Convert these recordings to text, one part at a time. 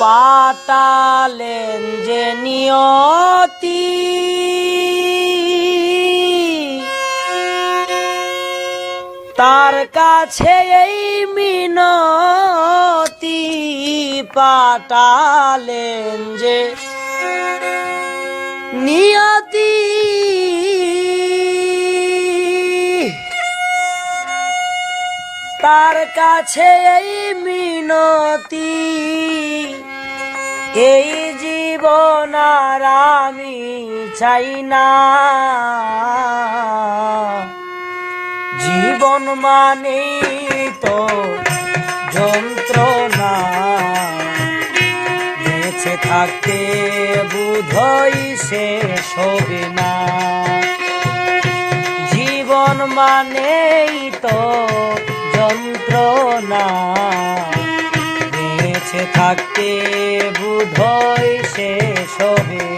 পাতালেন যে নিয়তি। তার কাছে এই মিনতি পাতালেন যে নিয়তি। তার কাছে এই মিনতি। এই জীবন আর আমি চাই না। জীবন মানে তো যন্ত্রণা। বেঁচে থাকতে বুধই শেষ হবে না। জীবন মানেই তো যন্ত্রণা। বেঁচে থাকতে বুধই শেষ হবে।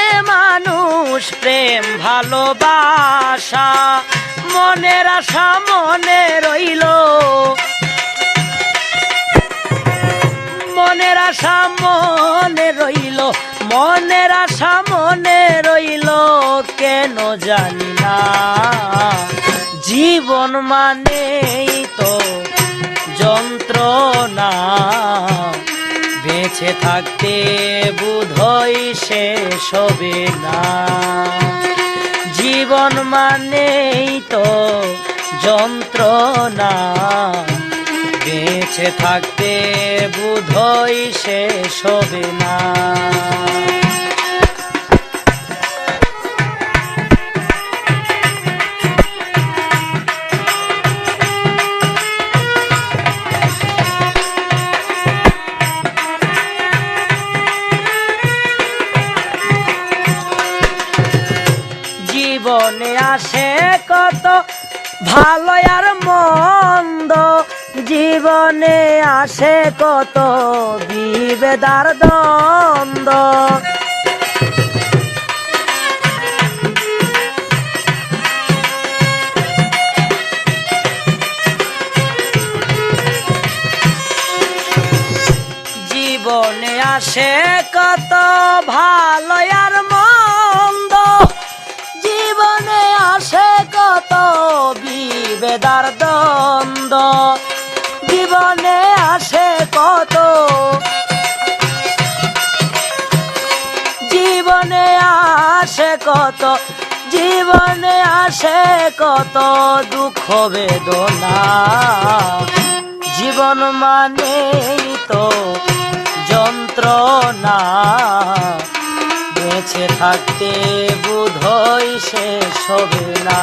মানুষ প্রেম, ভালোবাসা, মনের আশা মনে রইল। মনের আশা মনে রইল, মনের আশা মনে রইল, কেন জানি না। জীবন মানেই তো যন্ত্রণা। বেঁচে থাকতে বুধই শেষ হবে না। জীবন মানেই তো যন্ত্রণা। বেঁচে থাকতে বুধই শেষ হবে না। কত ভালো আর মন্দ জীবনে আসে কত বিবেদার দ্বন্দ্ব। জীবনে আসে কত ভালো আর বিবেদার দ্বন্দ্ব। জীবনে আসে কত? জীবনে আসে কত? জীবনে আসে কত দুঃখ বেদনা? জীবন মানে তো যন্ত্রণা। বেঁচে থাকতে বুধই শেষ হবে না।